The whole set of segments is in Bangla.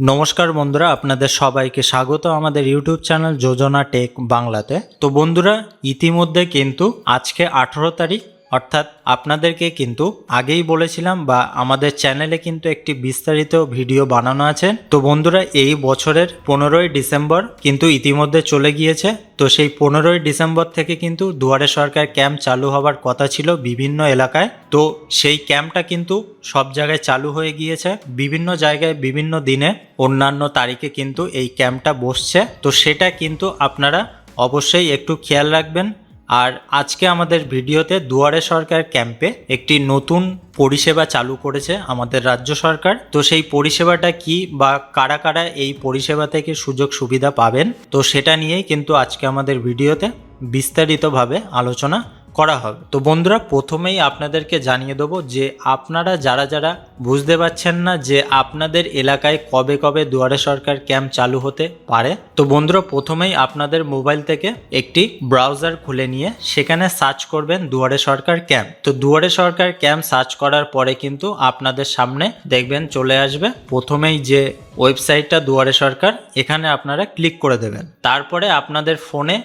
নমস্কার বন্ধুরা, আপনাদের সবাইকে স্বাগত আমাদের ইউটিউব চ্যানেল যোজনা টেক বাংলাতে। তো বন্ধুরা, ইতিমধ্যে কিন্তু আজকে আঠেরো তারিখ অর্থাৎ আপনাদেরকে কিন্তু আগেই বলেছিলাম বা আমাদের চ্যানেলে কিন্তু একটি বিস্তারিত ভিডিও বানানো আছে। তো বন্ধুরা, এই বছরের পনেরোই ডিসেম্বর কিন্তু ইতিমধ্যে চলে গিয়েছে। তো সেই পনেরোই ডিসেম্বর থেকে কিন্তু দুয়ারে সরকার ক্যাম্প চালু হওয়ার কথা ছিল বিভিন্ন এলাকায়। তো সেই ক্যাম্পটা কিন্তু সব জায়গায় চালু হয়ে গিয়েছে। বিভিন্ন জায়গায়, বিভিন্ন দিনে অন্যান্য তারিখে কিন্তু এই ক্যাম্পটা বসছে। তো সেটা কিন্তু আপনারা অবশ্যই একটু খেয়াল রাখবেন। আর আজকে আমাদের ভিডিওতে দুয়ারে সরকার ক্যাম্পে একটি নতুন পরিষেবা চালু করেছে আমাদের রাজ্য সরকার। তো সেই পরিষেবাটা কি বা কারা কারা এই পরিষেবা থেকে সুযোগ সুবিধা পাবেন? তো সেটা নিয়েই কিন্তু আজকে আমাদের ভিডিওতে বিস্তারিতভাবে আলোচনা করা হবে। তো বন্ধুরা, প্রথমেই আপনাদেরকে জানিয়ে দেবো যে আপনারা যারা যারা বুঝতে পারছেন না যে আপনাদের এলাকায় কবে কবে দুয়ারে সরকার ক্যাম্প চালু হতে পারে, তো বন্ধুরা, প্রথমেই আপনাদের মোবাইল থেকে একটি ব্রাউজার খুলে নিয়ে সেখানে সার্চ করবেন দুয়ারে সরকার ক্যাম্প। তো দুয়ারে সরকার ক্যাম্প সার্চ করার পরে কিন্তু আপনাদের সামনে দেখবেন চলে আসবে। প্রথমেই যে ওয়েবসাইটটা দুয়ারে সরকার, এখানে আপনারা ক্লিক করে দেবেন। তারপরে আপনাদের ফোনে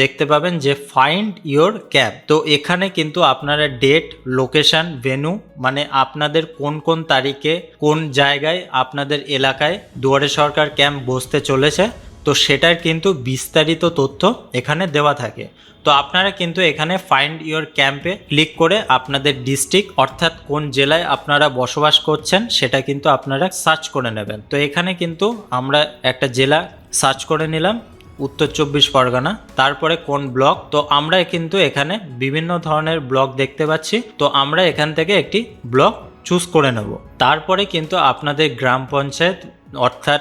দেখতে পাবেন যে ফাইন্ড ইওর ক্যাব তো এখানে কিন্তু আপনারা ডেট লোকেশন ভেনু মানে আপনাদের কোন কোন তারিখে, কোন জায়গায় আপনাদের এলাকায় দুয়ারে সরকার ক্যাম্প বসতে চলেছে, তো সেটার কিন্তু বিস্তারিত তথ্য এখানে দেওয়া থাকে। তো আপনারা কিন্তু এখানে ফাইন্ড ইওর ক্যাম্পে ক্লিক করে আপনাদের ডিস্ট্রিক্ট অর্থাৎ কোন জেলায় আপনারা বসবাস করছেন, সেটা কিন্তু আপনারা সার্চ করে নেবেন। তো এখানে কিন্তু আমরা একটা জেলা সার্চ করে নিলাম। উত্তর চব্বিশ পরগনা, তারপরে কোন ব্লক? তো আমরা কিন্তু এখানে বিভিন্ন ধরনের ব্লক দেখতে পাচ্ছি। তো আমরা এখান থেকে একটি ব্লক চুজ করে নেব। তারপরে কিন্তু আপনাদের গ্রাম পঞ্চায়েত, অর্থাৎ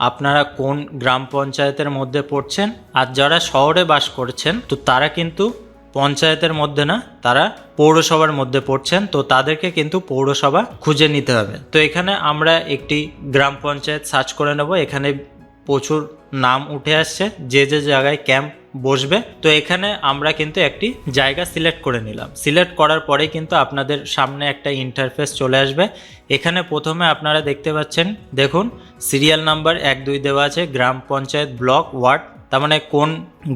আপনারা কোন গ্রাম পঞ্চায়েতের মধ্যে পড়ছেন আর যারা শহরে বাস করছেন, তো তারা কিন্তু পঞ্চায়েতের মধ্যে না, তারা পৌরসভার মধ্যে পড়ছেন। তো তাদেরকে কিন্তু পৌরসভা খুঁজে নিতে হবে। তো এখানে আমরা একটি গ্রাম পঞ্চায়েত সার্চ করে নেব। এখানে প্রচুর নাম উঠে আসছে, যে যে জায়গায় ক্যাম্প বসবে। তো এখানে আমরা কিন্তু একটি জায়গা সিলেক্ট করে নিলাম। সিলেক্ট করার পরে কিন্তু আপনাদের সামনে একটা ইন্টারফেস চলে আসবে। এখানে প্রথমে আপনারা দেখতে পাচ্ছেন, দেখুন সিরিয়াল নাম্বার এক দুই দেওয়া আছে, গ্রাম পঞ্চায়েত ব্লক ওয়ার্ড। তার মানে কোন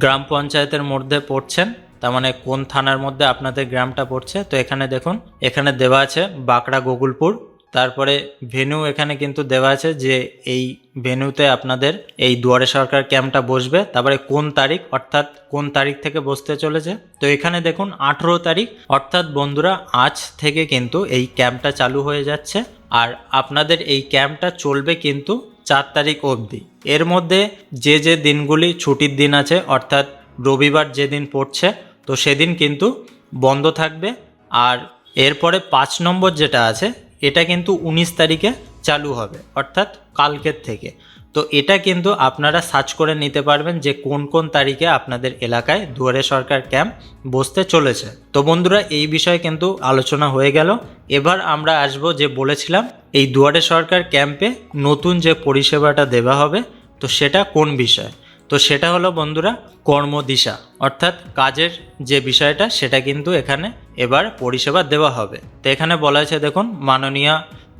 গ্রাম পঞ্চায়েতের মধ্যে পড়ছেন, তার মানে কোন থানার মধ্যে আপনাদের গ্রামটা পড়ছে। তো এখানে দেখুন, এখানে দেওয়া আছে বাঁকড়া গোকুলপুর তারপরে ভেনু এখানে কিন্তু দেওয়া আছে যে এই ভেনুতে আপনাদের এই দুয়ারে সরকার ক্যাম্পটা বসবে। তারপরে কোন তারিখ? অর্থাৎ কোন তারিখ থেকে বসতে চলেছে? তো এখানে দেখুন, আঠেরো তারিখ। অর্থাৎ বন্ধুরা, আজ থেকে কিন্তু এই ক্যাম্পটা চালু হয়ে যাচ্ছে। আর আপনাদের এই ক্যাম্পটা চলবে কিন্তু চার তারিখ অবধি। এর মধ্যে যে যে দিনগুলি ছুটির দিন আছে, অর্থাৎ রবিবার যেদিন পড়ছে, তো সেদিন কিন্তু বন্ধ থাকবে। আর এরপরে পাঁচ নম্বর যেটা আছে এটা কিন্তু উনিশ তারিখে চালু হবে, অর্থাৎ কালকের থেকে। তো এটা কিন্তু আপনারা সার্চ করে নিতে পারবেন যে কোন কোন তারিখে আপনাদের এলাকায় দুয়ারে সরকার ক্যাম্প বসতে চলেছে। তো বন্ধুরা, এই বিষয়ে কিন্তু আলোচনা হয়ে গেল। এবার আমরা আসব যে বলেছিলাম, এই দুয়ারে সরকার ক্যাম্পে নতুন যে পরিষেবাটা দেওয়া হবে, তো সেটা কোন বিষয়? তো সেটা হলো বন্ধুরা কর্মদিশা, অর্থাৎ কাজের যে বিষয়টা সেটা কিন্তু এখানে এবার পরিষেবা দেওয়া হবে। তো এখানে বলা হয়েছে দেখুন, মাননীয়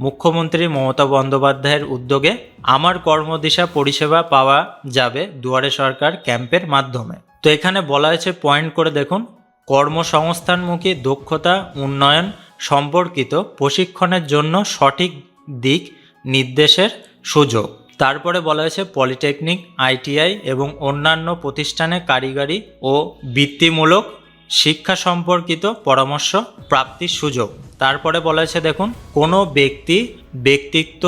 মুখ্যমন্ত্রী মমতা বন্দ্যোপাধ্যায়ের উদ্যোগে আমার কর্মদিশা পরিষেবা পাওয়া যাবে দুয়ারে সরকার ক্যাম্পের মাধ্যমে। তো এখানে বলা হয়েছে পয়েন্ট করে দেখুন, কর্মসংস্থানমুখী দক্ষতা উন্নয়ন সম্পর্কিত প্রশিক্ষণের জন্য সঠিক দিক, নির্দেশের সুযোগ। তারপরে বলা হয়েছে পলিটেকনিক, আইটিআই এবং অন্যান্য প্রতিষ্ঠানে কারিগরি ও বৃত্তিমূলক শিক্ষা সম্পর্কিত পরামর্শ প্রাপ্তির সুযোগ। তারপরে বলা হয়েছে, দেখুন, কোনো ব্যক্তি ব্যক্তিত্ব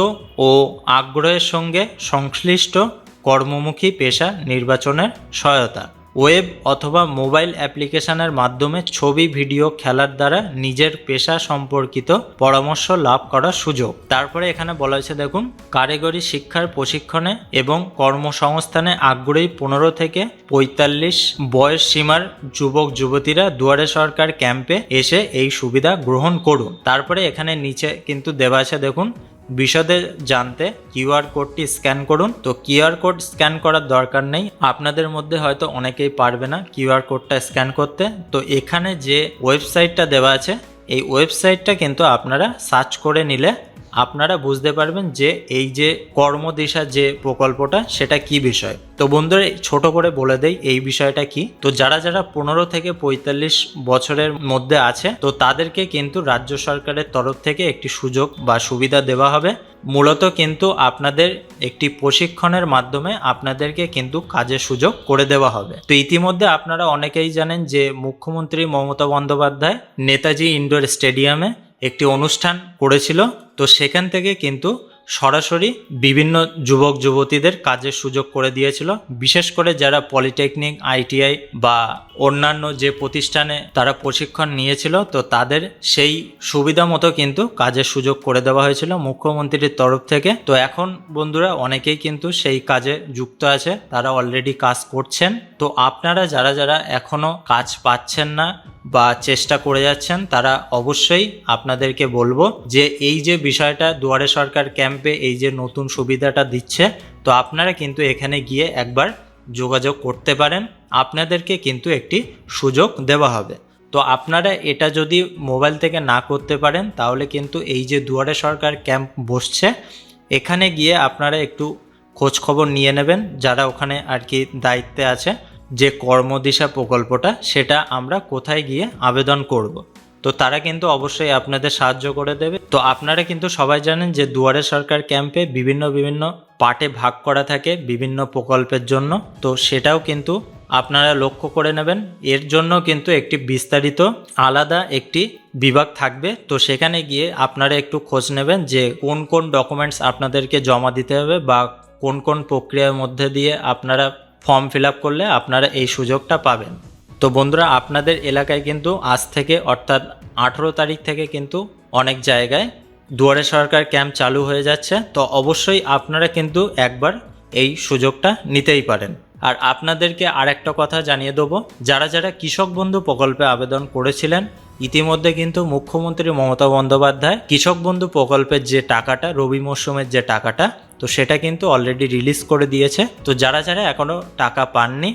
ও আগ্রহের সঙ্গে সংশ্লিষ্ট কর্মমুখী পেশা নির্বাচনের সহায়তা। ওয়েব অথবা মোবাইল অ্যাপ্লিকেশনের মাধ্যমে ছবি, ভিডিও খেলার দ্বারা নিজের পেশা সম্পর্কিত পরামর্শ লাভ করার সুযোগ। তারপরে এখানে বলা হয়েছে, দেখুন, কারিগরি শিক্ষার প্রশিক্ষণে এবং কর্মসংস্থানে আগ্রহী পনেরো থেকে পঁয়তাল্লিশ বয়স সীমার যুবক, যুবতীরা দুয়ারে সরকার ক্যাম্পে এসে এই সুবিধা গ্রহণ করুন। তারপরে এখানে নিচে কিন্তু দেওয়া আছে, দেখুন বিশদে জানতে কিউআর কোডটি স্ক্যান করুন। তো কিউআর কোড স্ক্যান করার দরকার নেই। আপনাদের মধ্যে হয়তো অনেকেই পারবে না কিউআর কোডটা স্ক্যান করতে। তো এখানে যে ওয়েবসাইটটা দেওয়া আছে, এই ওয়েবসাইটটা কিন্তু আপনারা সার্চ করে নিলে আপনারা বুঝতে পারবেন যে এই যে কর্মদিশা যে প্রকল্পটা, সেটা কি বিষয়? তো বন্ধুরা ছোট করে বলে দেই এই বিষয়টা কি? তো যারা যারা পনেরো থেকে পঁয়তাল্লিশ বছরের মধ্যে আছে, তো তাদেরকে কিন্তু রাজ্য সরকারের তরফ থেকে একটি সুযোগ বা সুবিধা দেওয়া হবে। মূলত কিন্তু আপনাদের একটি প্রশিক্ষণের মাধ্যমে আপনাদেরকে কিন্তু কাজের সুযোগ করে দেওয়া হবে। তো ইতিমধ্যে আপনারা অনেকেই জানেন যে মুখ্যমন্ত্রী মমতা বন্দ্যোপাধ্যায় নেতাজি ইনডোর স্টেডিয়ামে একটি অনুষ্ঠান করেছিল। তো সেখান থেকে কিন্তু সরাসরি বিভিন্ন যুবক, যুবতীদের কাজের সুযোগ করে দিয়েছিল। বিশেষ করে যারা পলিটেকনিক, আইটিআই বা অন্যান্য যে প্রতিষ্ঠানে তারা প্রশিক্ষণ নিয়েছিল, তো তাদের সেই সুবিধা মতো কিন্তু কাজের সুযোগ করে দেওয়া হয়েছিল মুখ্যমন্ত্রীর তরফ থেকে। তো এখন বন্ধুরা অনেকেই কিন্তু সেই কাজে যুক্ত আছে, তারা অলরেডি কাজ করছেন। তো আপনারা যারা যারা এখনও কাজ পাচ্ছেন না বা চেষ্টা করে যাচ্ছেন, তারা অবশ্যই আপনাদেরকে বলব যে এই যে বিষয়টা দুয়ারে সরকার ক্যাম্পে এই যে নতুন সুবিধাটা দিচ্ছে, তো আপনারা কিন্তু এখানে গিয়ে একবার যোগাযোগ করতে পারেন। আপনাদেরকে কিন্তু একটি সুযোগ দেওয়া হবে। তো আপনারা এটা যদি মোবাইল থেকে না করতে পারেন, তাহলে কিন্তু এই যে দুয়ারে সরকার ক্যাম্প বসছে, এখানে গিয়ে আপনারা একটু খোঁজ খবর নিয়ে নেবেন, যারা ওখানে আর কি দায়িত্বে আছে। যে কর্মদিশা প্রকল্পটা, সেটা আমরা কোথায় গিয়ে আবেদন করব। তো তারা কিন্তু অবশ্যই আপনাদের সাহায্য করে দেবে। তো আপনারা কিন্তু সবাই জানেন যে দুয়ারে সরকার ক্যাম্পে বিভিন্ন বিভিন্ন পার্টে ভাগ করা থাকে বিভিন্ন প্রকল্পের জন্য। তো সেটাও কিন্তু আপনারা লক্ষ্য করে নেবেন। এর জন্য কিন্তু একটি বিস্তারিত, আলাদা একটি বিভাগ থাকবে। তো সেখানে গিয়ে আপনারা একটু খোঁজ নেবেন যে কোন কোন ডকুমেন্টস আপনাদেরকে জমা দিতে হবে বা কোন কোন প্রক্রিয়ার মধ্যে দিয়ে আপনারা ফর্ম ফিল করলে আপনারা এই সুযোগটা পাবেন। তো বন্ধুরা, আপনাদের এলাকায় কিন্তু আজ থেকে অর্থাৎ আঠেরো তারিখ থেকে কিন্তু অনেক জায়গায় দুয়ারে সরকার ক্যাম্প চালু হয়ে যাচ্ছে। তো অবশ্যই আপনারা কিন্তু একবার এই সুযোগটা নিতেই পারেন। আর আপনাদেরকে আরেকটা কথা জানিয়ে দেবো, যারা যারা কৃষক বন্ধু প্রকল্পে আবেদন করেছিলেন, ইতিমধ্যে কিন্তু মুখ্যমন্ত্রী মমতা বন্দ্যোপাধ্যায় কৃষক বন্ধু প্রকল্পের যে টাকাটা, রবি মরশুমের যে টাকাটা তো সেটা কিন্তু অলরেডি রিলিজ করে দিয়েছে। তো যারা যারা এখনও টাকা পাননি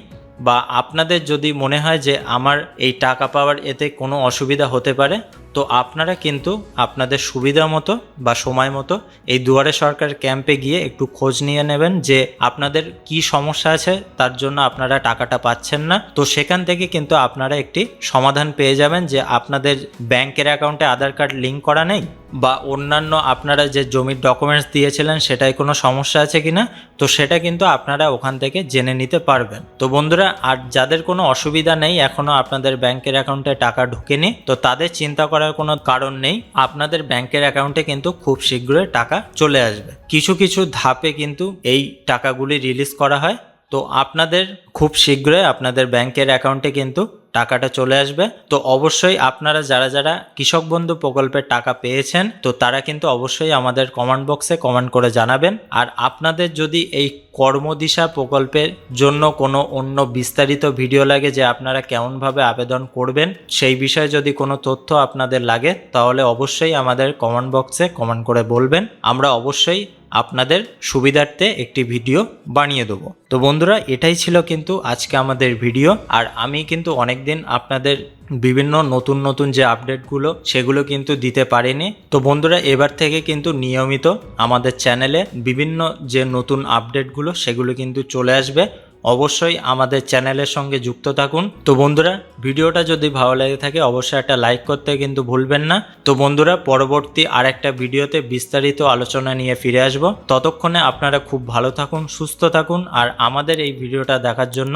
বা আপনাদের যদি মনে হয় যে আমার এই টাকা পাওয়ার এতে কোনো অসুবিধা হতে পারে, তো আপনারা কিন্তু আপনাদের সুবিধা মতো বা সময় মতো এই দুয়ারে সরকার ক্যাম্পে গিয়ে একটু খোঁজ নিয়ে নেবেন যে আপনাদের কি সমস্যা আছে, তার জন্য আপনারা টাকাটা পাচ্ছেন না। তো সেখান থেকে কিন্তু আপনারা একটি সমাধান পেয়ে যাবেন যে আপনাদের ব্যাংকের অ্যাকাউন্টে আধার কার্ড লিঙ্ক করা নেই বা অন্যান্য আপনারা যে জমির ডকুমেন্টস দিয়েছিলেন সেটাই কোনো সমস্যা আছে কি না তো সেটা কিন্তু আপনারা ওখান থেকে জেনে নিতে পারবেন। তো বন্ধুরা, আর যাদের কোনো অসুবিধা নেই এখনও আপনাদের ব্যাংকের অ্যাকাউন্টে টাকা ঢুকেনি, তো তাদের চিন্তা করার কোনো কারণ নেই। আপনাদের ব্যাংকের অ্যাকাউন্টে কিন্তু খুব শীঘ্রই টাকা চলে আসবে। কিছু কিছু ধাপে কিন্তু এই টাকাগুলি রিলিজ করা হয়। তো আপনাদের খুব শীঘ্রই আপনাদের ব্যাংকের অ্যাকাউন্টে কিন্তু টাকাটা চলে আসবে, তো অবশ্যই আপনারা যারা যারা কৃষক বন্ধু প্রকল্পের টাকা পেয়েছেন, তো তারা কিন্তু অবশ্যই আমাদের কমেন্ট বক্সে কমেন্ট করে জানাবেন। আর আপনাদের যদি এই কর্মদিশা প্রকল্পের জন্য কোনো অন্য বিস্তারিত ভিডিও লাগে যে আপনারা কেমনভাবে আবেদন করবেন, সেই বিষয়ে যদি কোনো তথ্য আপনাদের লাগে, তাহলে অবশ্যই আমাদের কমেন্ট বক্সে কমেন্ট করে বলবেন। আমরা অবশ্যই আপনাদের সুবিধার্থে একটি ভিডিও বানিয়ে দেবো। তো বন্ধুরা, এটাই ছিল কিন্তু আজকে আমাদের ভিডিও। আর আমি কিন্তু অনেক দিন আপনাদের বিভিন্ন নতুন নতুন যে আপডেটগুলো, সেগুলো কিন্তু দিতে পারিনি। তো বন্ধুরা, এবার থেকে কিন্তু নিয়মিত আমাদের চ্যানেলে বিভিন্ন যে নতুন আপডেটগুলো, সেগুলো কিন্তু চলে আসবে। অবশ্যই আমাদের চ্যানেলের সঙ্গে যুক্ত থাকুন। তো বন্ধুরা, ভিডিওটা যদি ভালো লেগে থাকে, অবশ্যই একটা লাইক করতে কিন্তু ভুলবেন না। তো বন্ধুরা, পরবর্তী আরেকটা ভিডিওতে বিস্তারিত আলোচনা নিয়ে ফিরে আসব। ততক্ষণে আপনারা খুব ভালো থাকুন, সুস্থ থাকুন, আর আমাদের এই ভিডিওটা দেখার জন্য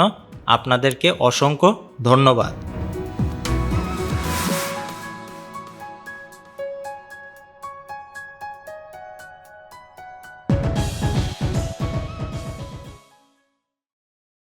আপনাদেরকে অসংখ্য ধন্যবাদ।